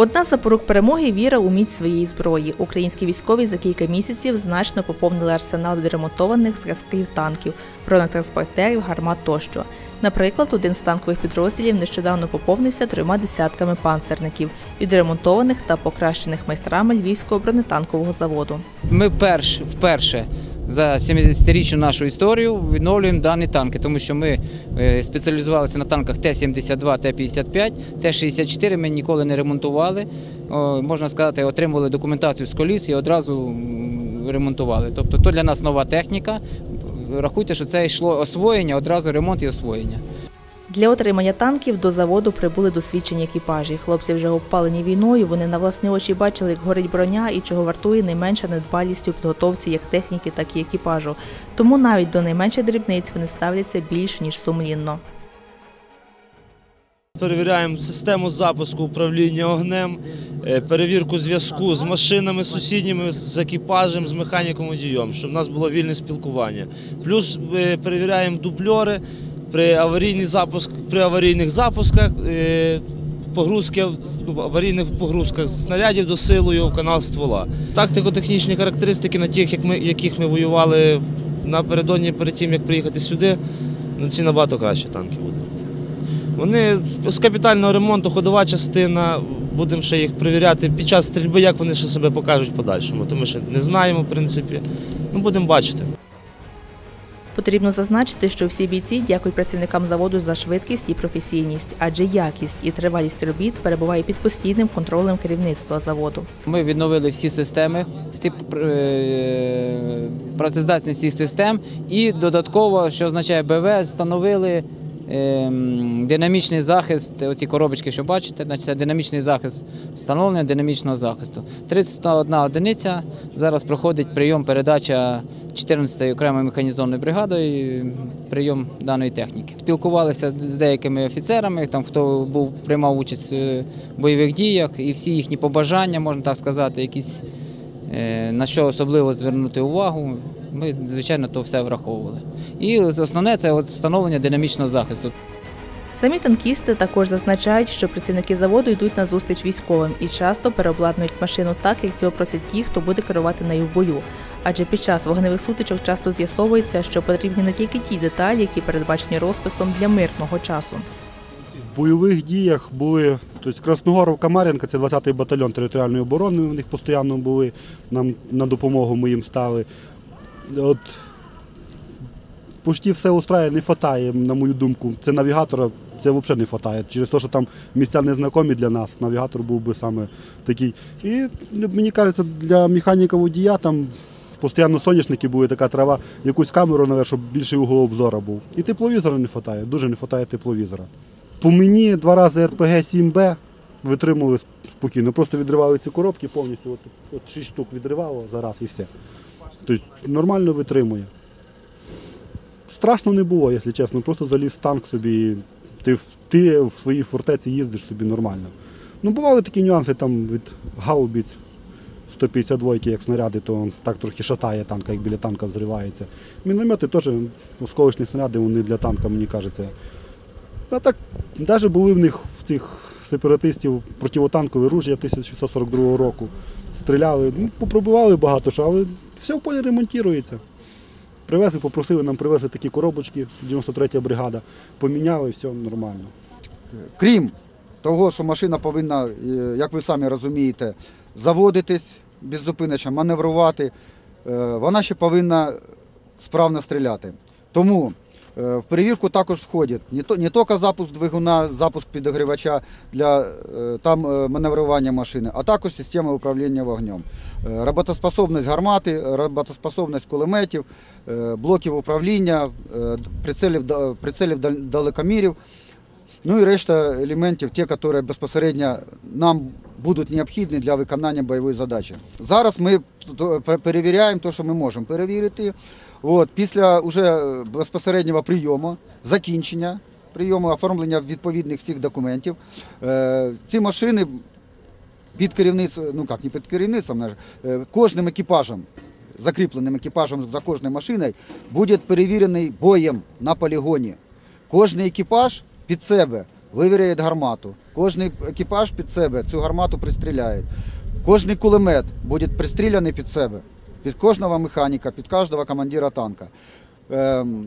Одна з запорук перемоги віра у міць своєї зброї. Українські військові за кілька місяців значно поповнили арсенал відремонтованих зразків танків, бронетранспортерів, гармат тощо. Наприклад, один з танкових підрозділів нещодавно поповнився трьома десятками панцерників, відремонтованих та покращених майстрами Львівського бронетанкового заводу. Ми перш, вперше за 70-річну нашу історію відновлюємо дані танки, тому що ми е, спеціалізувалися на танках Т-72, Т-55, Т-64 ми ніколи не ремонтували. Можна сказати, отримували документацію з коліс і одразу ремонтували. Тобто то для нас нова техніка. Рахуйте, що це йшло освоєння, одразу ремонт і освоєння. Для отримання танків до заводу прибули досвідчені екіпажі. Хлопці вже опалені війною. Вони на власні очі бачили, як горить броня і чого вартує найменша недбалість у підготовці як техніки, так і екіпажу. Тому навіть до найменших дрібниць вони ставляться більш ніж сумлінно. Перевіряємо систему запуску управління огнем, е, перевірку зв'язку з машинами сусідніми, з екіпажем, з механіком водієм, щоб в нас було вільне спілкування. Плюс е, перевіряємо дубльори при запуск, при аварійних запусках. е, Погрузки ну, аварійних погрузках снарядів до силою в канал ствола. Тактико-технічні характеристики на тих, як ми, яких ми воювали напередодні перед тим, як приїхати сюди, ну, ці набагато краще танки будуть. Вони з- капітального ремонту, ходова частина. Будемо ще їх перевіряти під час стрільби, як вони ще себе покажуть подальшому. Тому що не знаємо, в принципі. Ну, будемо бачити. Потрібно зазначити, що всі бійці дякують працівникам заводу за швидкість і професійність, адже якість і тривалість робіт перебуває під постійним контролем керівництва заводу. Ми відновили всі системи, всі е, працездатність всіх систем і додатково, що означає БВ, встановили динамічний захист. Оці коробочки, що бачите, значить це динамічний захист встановлення динамічного захисту. 31 одиниця зараз проходить прийом передача 14-ї окремої механізованої бригадою, прийом даної техніки. Спілкувалися з деякими офіцерами, там хто був приймав участь в бойових діях, і всі їхні побажання, можна так сказати, якісь е, на що особливо звернути увагу. Ми, звичайно, то все враховували. І основне це от встановлення динамічного захисту. Самі танкісти також зазначають, що працівники заводу йдуть на зустріч військовим і часто переобладнують машину так, як цього просять ті, хто буде керувати нею в бою. Адже під час вогневих сутичок часто з'ясовується, що потрібні не тільки ті деталі, які передбачені розписом для мирного часу. В бойових діях були тобто Красногоровка Мар'їнка, це 20-й батальйон територіальної оборони. У них постійно були нам на допомогу ми їм стали. От почти все устраює, не вистачає, на мою думку. Це навігатора, це взагалі не вистачає. Через те, що там місця незнайомі для нас, навігатор був би саме такий. І ну, мені кажеться, для механіка водія там. Постійно соняшники були, така трава, якусь камеру наверх, щоб більший угол обзору був. І тепловізора не вистачає, дуже не вистачає тепловізора. По мені два рази РПГ 7Б витримували спокійно. Просто відривали ці коробки повністю. От, от 6 штук відривало зараз і все. Тобто нормально витримує. Страшно не було, якщо чесно. Просто заліз в танк собі. Ти, ти в своїй фортеці їздиш собі нормально. Ну, бували такі нюанси там від гаубиць 152, як снаряди, то так трохи шатає танка, як біля танка взривається. Міномети теж осколочні снаряди, вони для танка, мені кажеться. А так, навіть були в них в цих сепаратистів противотанкові ружья 1642 року. Стріляли, ну, попробували багато що, але все в полі ремонтується. Привезли, попросили нам привезти такі коробочки, 93-я бригада, поміняли, все нормально. крім того, що машина повинна, е, як ви самі розумієте, заводитись беззупинечно, маневрувати, е, вона ще повинна справно стріляти. Тому в перевірку також входить не, тільки запуск двигуна, запуск підогрівача для е, там е, маневрування машини, а також система управління вогнем. Е, Роботоспособність гармати, роботоспособність кулеметів, е, блоків управління, е, прицелів, прицелів далекомірів. Ну і решта елементів, ті, які безпосередньо нам будуть необхідні для виконання бойової задачі. Зараз ми перевіряємо те, що ми можемо перевірити. От, після уже безпосереднього прийому, закінчення прийому, оформлення відповідних всіх документів, е, ці машини під керівництвом, ну як не під керівництвом, е, кожним екіпажем, закріпленим екіпажем за кожною машиною, буде перевірений боєм на полігоні. Кожний екіпаж під себе вивіряє гармату. Кожний екіпаж під себе цю гармату пристріляє. Кожний кулемет буде пристріляний під себе, під кожного механіка, під кожного командира танка. Ем,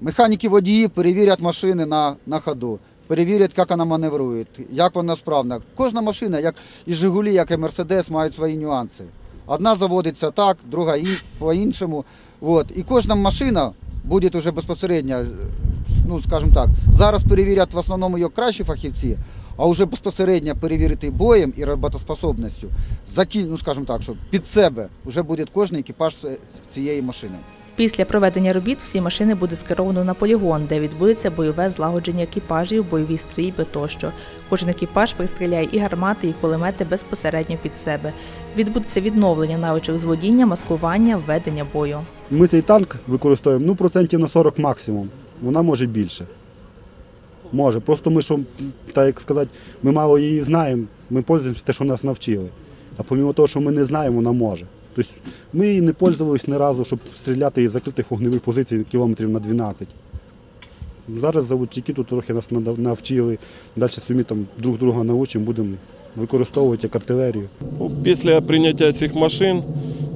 механіки водії перевірять машини на, на ходу, перевірять, як вона маневрує, як вона справна. Кожна машина, як і Жигулі, як і Мерседес, мають свої нюанси. Одна заводиться так, друга по-іншому. От. І кожна машина буде вже безпосередньо, ну скажімо так, зараз перевірять в основному її кращі фахівці, а вже безпосередньо перевірити боєм і роботоспособністю, закинь, ну скажімо так, що під себе вже буде кожен екіпаж цієї машини. Після проведення робіт всі машини буде скеровано на полігон, де відбудеться бойове злагодження екіпажів, бойові стрільби тощо. Кожен екіпаж пристріляє і гармати, і кулемети безпосередньо під себе. Відбудеться відновлення навичок з водіння, маскування, введення бою. Ми цей танк використовуємо ну, процентів на 40 максимум. Вона може більше. Може. Просто ми, що, так як сказати, ми мало її знаємо, ми пользуємося те, що нас навчили. А помимо того, що ми не знаємо, вона може. Тобто ми її не пользувалися ні разу, щоб стріляти із закритих вогневих позицій кілометрів на 12. Зараз заводчики тут трохи нас навчили. Далі самі там друг друга научимо, будемо використовувати як артилерію. Після прийняття цих машин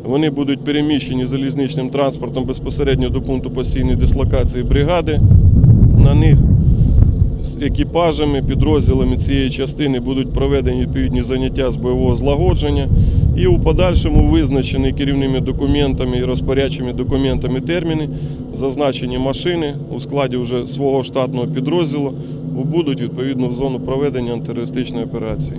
вони будуть переміщені залізничним транспортом безпосередньо до пункту постійної дислокації бригади. На них з екіпажами, підрозділами цієї частини будуть проведені відповідні заняття з бойового злагодження і у подальшому визначені керівними документами і розпорядчими документами терміни, зазначені машини у складі вже свого штатного підрозділу будуть відповідно в зону проведення антитерористичної операції.